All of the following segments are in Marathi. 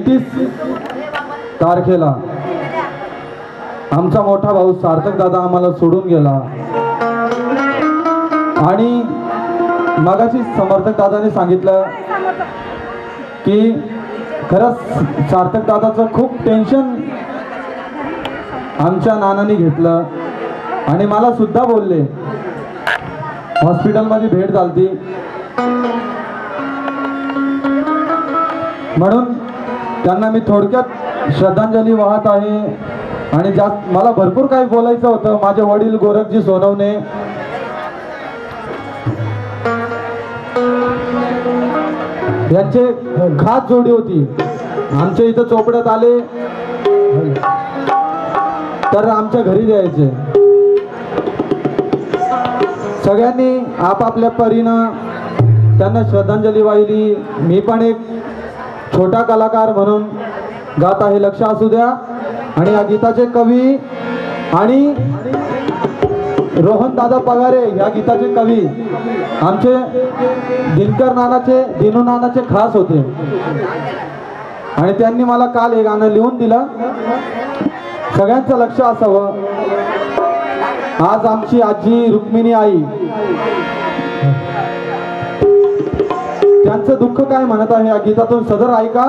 एकतीस तारखेला. आमचा मोठा भाऊ सार्थक दादा आम्हाला सोडून गेला. आणि मगाशी समर्थक दादाने सांगितलं की खरंच सार्थक दादाचं खूप टेन्शन आमच्या नानाने घेतलं. आणि मला सुद्धा बोलले. हॉस्पिटलमध्ये भेट झालती. म्हणून त्यांना मी थोडक्यात श्रद्धांजली वाहत आहे. आणि जास्त मला भरपूर काही बोलायचं होतं. माझे वडील गोरखजी सोनवणे. यांचे खास जोडी होती. आमच्या इथं चोपड्यात आले. तर आमच्या घरी द्यायचे सगळ्यांनी आपापल्या परीनं त्यांना श्रद्धांजली वाहिली. मी पण एक छोटा कलाकार म्हणून गात आहे लक्ष असू द्या. आणि या गीताचे कवी आणि रोहन दादा पगारे या गीताचे कवी. आमचे दिनकर नानाचे दिनू नानाचे खास होते. आणि त्यांनी मला काल हे गाणं लिहून दिलं. सगळ्यांचं लक्ष असावं. आज आमची आजी रुक्मिणी आई. त्यांचं दुःख काय म्हणत आहे? या गीतातून सदर ऐका.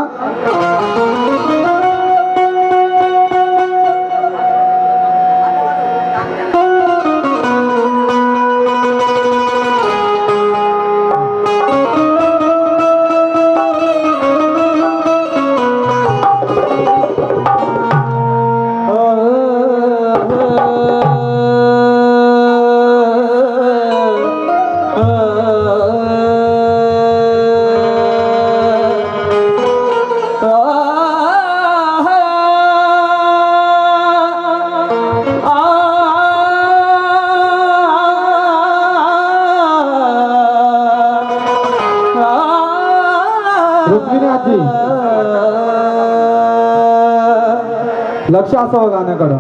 लक्ष असावं गाण्याकडं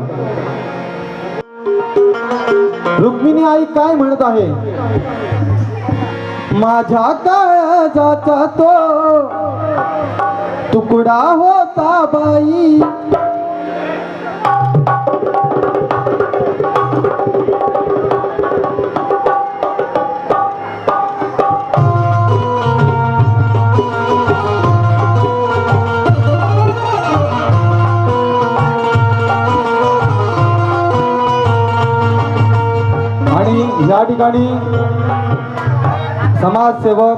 रुक्मिणी आई काय म्हणत आहे? माझ्या काळजाचा तो तुकडा होता बाई या ठिकाणी समाजसेवक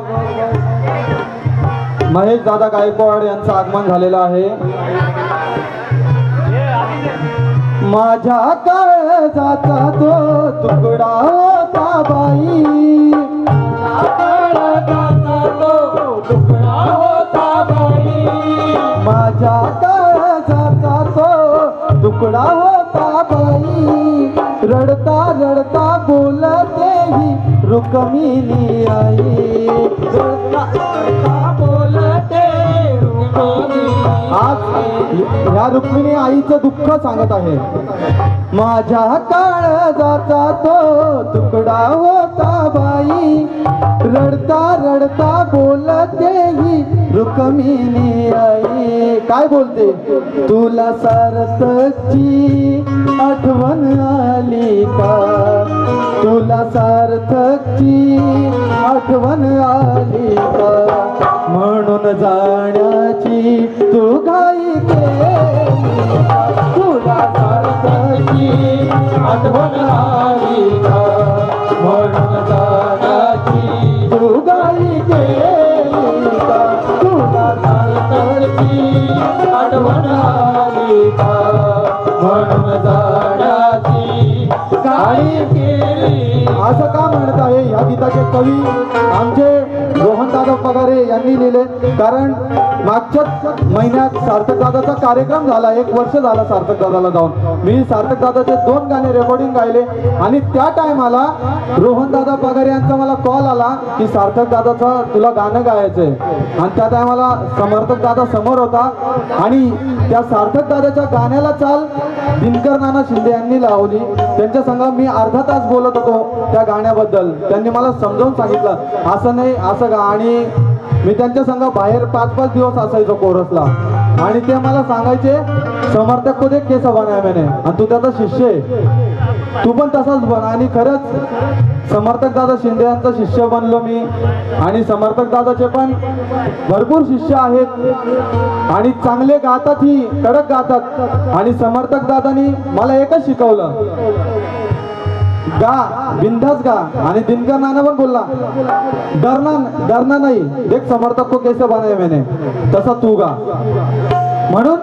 महेश दादा गायकवाड यांचं आगमन झालेलं आहे. माझ्या काळजाचा तो तुकडा होता बाई. काळजाचा तो तुकडा होता बाई. माझ्या काळजाचा तो तुकडा होता बाई. रडता रडता रुक्मिणी आई. रडता बोलते आज ह्या रुक्मिणी आईचं दुःख सांगत आहे. माझ्या काळजाचा तो तुकडा होता बाई. रडता रडता बोलते ही आई. काय बोलते? तुला सार्थकची आठवण आली का? तुला सार्थकची आठवण आली का? म्हणून जाण्याची तू घाई केली तुला सार्थकची आठवण आली म्हणून केली तुला आठवण आली म्हणून केली. असं का म्हणत आहे? या गीताचे कवी आमचे रोहन दादा पगारे यांनी लिहिले. कारण मागच्याच महिन्यात सार्थक दादाचा कार्यक्रम झाला. एक वर्ष झाला सार्थक दादाला जाऊन. मी सार्थक दादाचे दोन गाणे रेकॉर्डिंग गायले. आणि त्या टायमाला रोहन दादा पगार यांचा मला कॉल आला की सार्थक दादाचा तुला गाणं गायचंय. आणि त्या टायमाला समर्थक दादा समोर होता. आणि त्या सार्थक दादाच्या गाण्याला चाल दिनकर नाना शिंदे यांनी लावली. त्यांच्या संग मी अर्धा तास बोलत होतो त्या गाण्याबद्दल. त्यांनी मला समजावून सांगितलं असं नाही असं गा आणि मी त्यांच्या संग बाहेर पाच पाच दिवस असायचो कोरसला. आणि ते मला सांगायचे समर्थक को देख केस बनाय मेने आणि तू त्याचा शिष्य आहे. तू पण तसाच बन. आणि खरंच समर्थक दादा शिंदे यांचा शिष्य बनलो मी. आणि समर्थक दादाचे पण भरपूर शिष्य आहेत. आणि चांगले गातात ही कडक गातात. आणि समर्थक दादानी मला एकच शिकवलं. गा बिंदास गा. आणि दिनकर नाना पण बोलला डरना डरना नाही. देख समर्थक को कैसे बनाय मैंने. तसा तू गा. म्हणून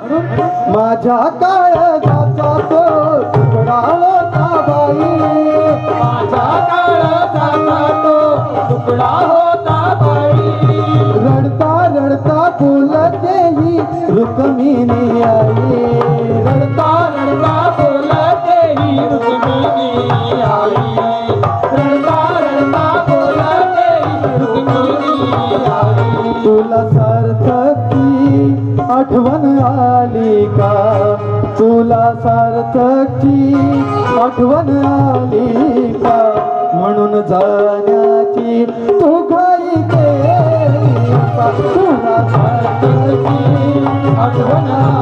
माझ्या काय जाण्याची तू घाई केली तुला आठवण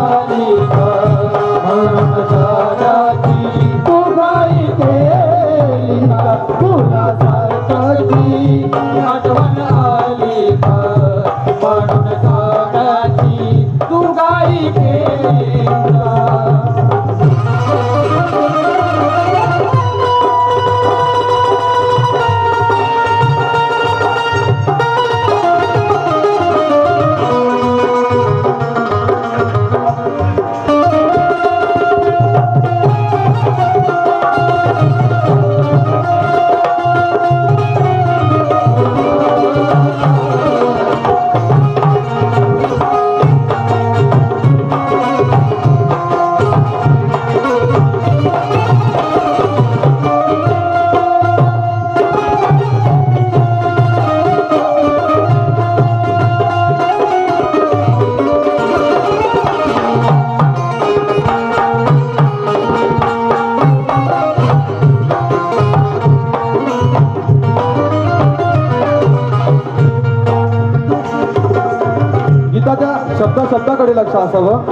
गीताच्या शब्द शब्दाकडे लक्ष असावं.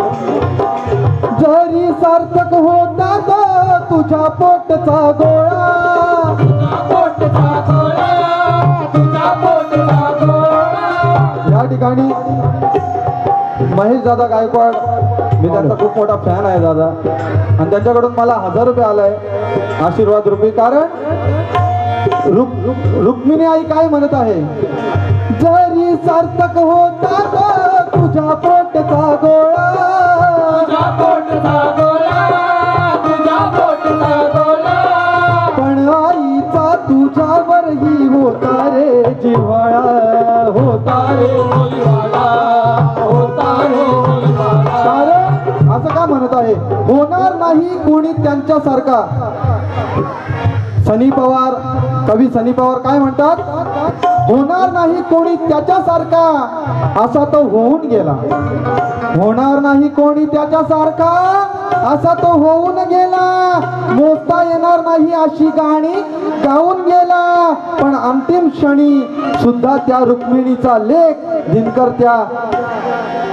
जरी सार्थक होता तो तुझ्या पोटचा गोळा. या ठिकाणी महेश दादा गायकवाड मी त्यांचा खूप मोठा फॅन आहे दादा. आणि त्यांच्याकडून मला हजार रुपये आलाय. आशीर्वाद रुपये कारण रुक्मिणी आई काय म्हणत आहे? जरी सार्थक होता तुझ्या पोटचा गोळा पोटचा गोळा, तुझा पोटचा गोळा. पण आईचा तुझ्यावरही होता रे जिव्हाळा होता रे होलीवाला, होता रे होलीवाला. कारण असं का म्हणत आहे होणार नाही कोणी त्यांच्यासारखा सनी पवार कवी सनी पवार काय म्हणतात होणार नाही कोणी त्याच्यासारखा. असा तो होऊन गेला. होणार नाही कोणी त्याच्यासारखा. असा तो होऊन गेला. मोजता येणार नाही अशी गाणी गाऊन गेला. पण अंतिम क्षणी सुद्धा त्या रुक्मिणीचा लेख दिनकर त्या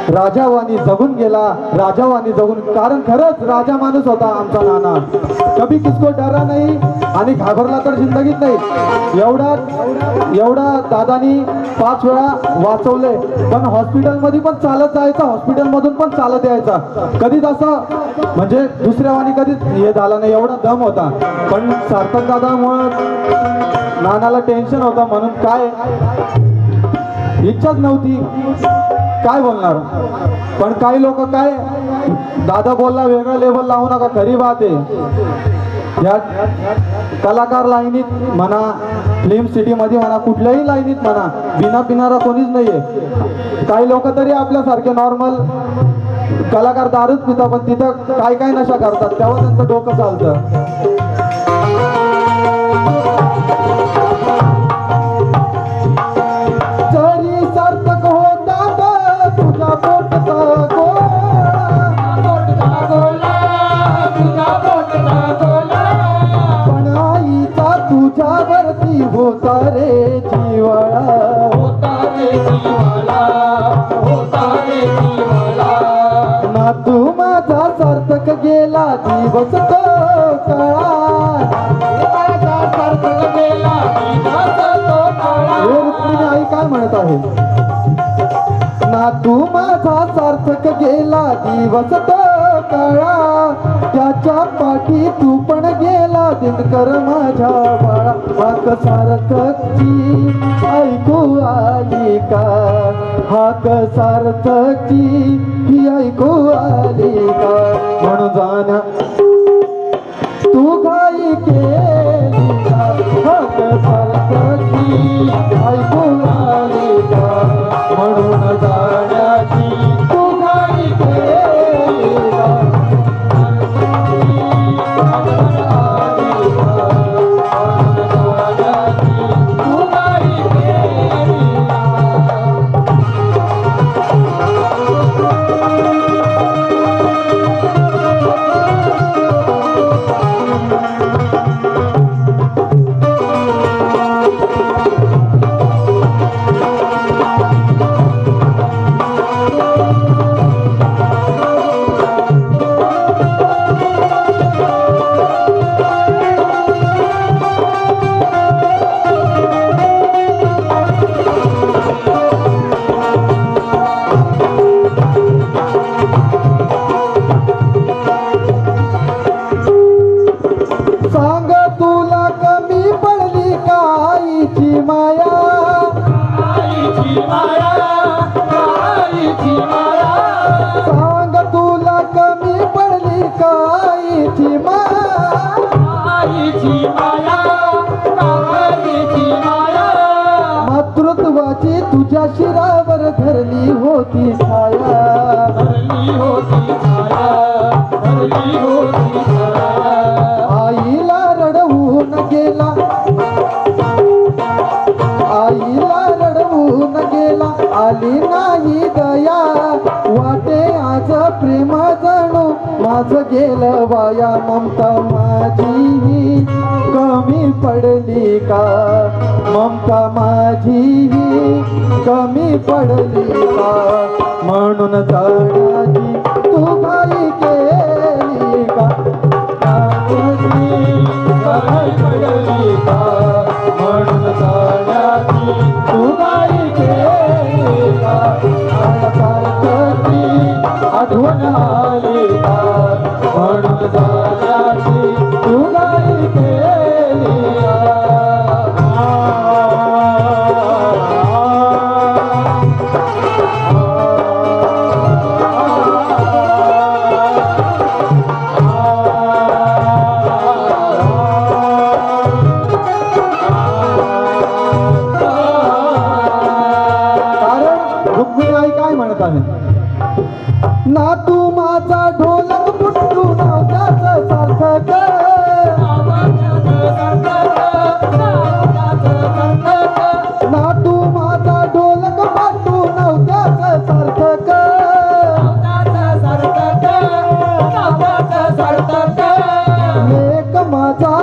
राजावानी जगून गेला राजावानी जगून कारण खरंच राजा माणूस होता आमचा नाना. कभी किसको डरा नाही आणि घाबरला तर जिंदगीत नाही. एवढा एवढा दादानी पाच वेळा वाचवले पण हॉस्पिटलमध्ये पण चालत जायचा हॉस्पिटलमधून पण चालत यायचा. कधीच असं म्हणजे दुसऱ्या वाणी कधीच हे झाला नाही एवढा दम होता. पण सार्थक दादामुळं नानाला टेन्शन होतं म्हणून काय? इच्छाच नव्हती. काय बोलणार? पण काही लोक काय दादा बोलला वेगळा लेबल लावू नका खरी बात आहे. या कलाकार लाईनीत म्हणा फिल्म सिटीमध्ये म्हणा कुठल्याही लाईनीत म्हणा बिना पिणारा कोणीच नाहीये. काही लोक तरी आपल्यासारखे नॉर्मल कलाकार दारूच पिता पण तिथं काय काय नशा करतात तेव्हा त्यांचं डोकं चालतं. काय म्हणत आहे. ना तू माझा सार्थक गेला दिवस तो काळा त्याच्या पाठी तू पण गेला दिनकर माझ्या बाळा. हाक सार्थकची ऐकू आली का? हाक सार्थकची ही ऐकू आली का? म्हणून जाण्या तू घाई केली का ऐकून आली का? म्हणून जा. मातृत्वाची तुझ्या शिरावर धरली होती छाया धरली होती छाया धरली होती छाया आईला रडवून गेला. आईला रडवून गेला. आली नाही दया. वाटे आज प्रेम जणू माझ गेलं वाया ममता. कमी पडली का? ममता माझी कमी पडली का? म्हणून झाडाची तू घाई केली का? पडली का? म्हणून तू घाई केली का? आठवण आली का? लेख माझा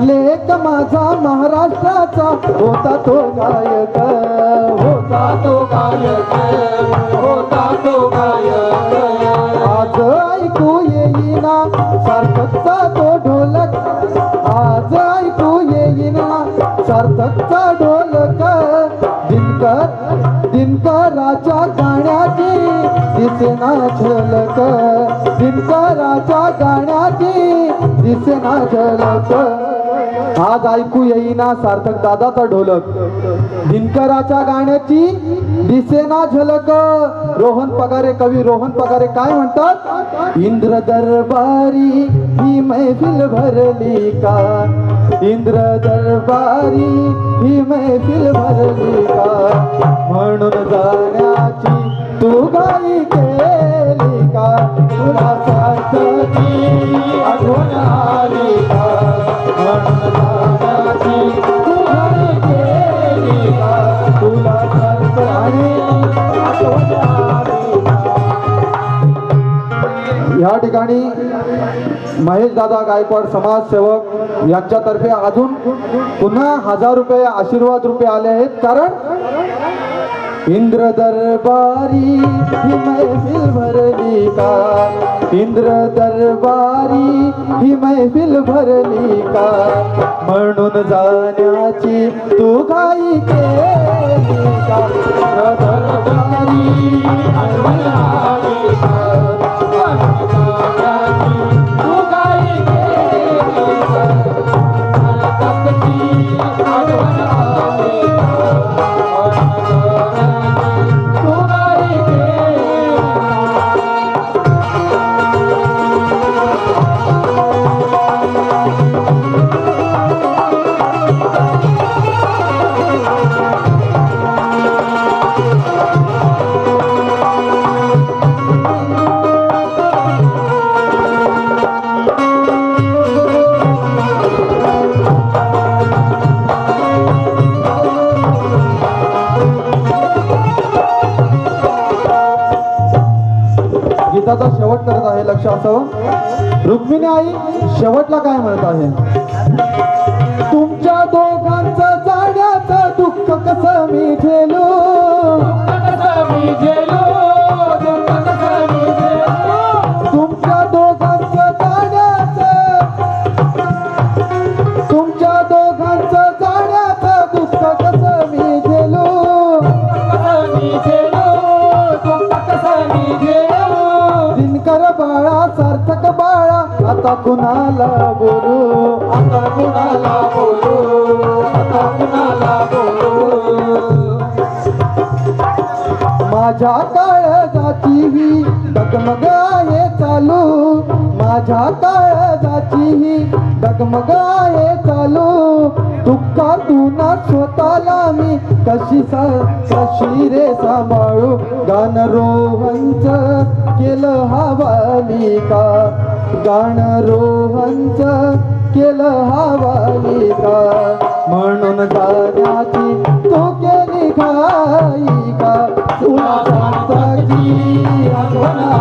लेख माझा महाराष्ट्राचा. होता तो गायक होता तो गायक होता तो गायक. आज ऐकू येईना सार्थकचा तो ढोलक. आज ऐकू येईना सार्थकचा ढोलक. दिनकर दिनकराच्या गाण्याची दिसेना झलक. दिनकराच्या गाण्या दिसेना झलक आज ऐकू येईना सार्थक दादाचा ढोलक. दिनकराच्या गाण्याची दिसेना झलक. रोहन पगारे कवी रोहन पगारे काय म्हणतात? इंद्र दरबारी ही मैफिल भरली का? इंद्र दरबारी ही मैफिल भरली का? म्हणून जाण्याची तू गाई केली या ठिकाणी महेश दादा गायकवाड समाजसेवक यांच्यातर्फे अजून पुन्हा हजार रुपये आशीर्वाद रुपये आले आहेत. कारण इंद्र दरबारी ही महफिल भरली का इंद्र दरबारी ही महफिल भरली का म्हणून जाण्याची तू काही केली का? दरबारी गीताचा शेवट करत आहे लक्ष असावं रुक्मिणी आई शेवटला काय म्हणत आहे? तुमच्या दोघांचं जाण्याचं दुःख कसं मी झेलो? कसं मी गेलो कुणाला बोलू? आता कुणाला बोलू? आता कुणाला बोलू? माझ्या काळजाची ही डगमग आहे चालू. माझ्या काळजाची ही डगमग आहे चालू. दुःखातून स्वतःला मी कशी सा कशी रे सांभाळू? गाणं रोहनच केलं हवाली का? गाणरोहंच केलं हवालिका. म्हणून गाण्याची तो केली गायिका तुला सांगताची म्हणून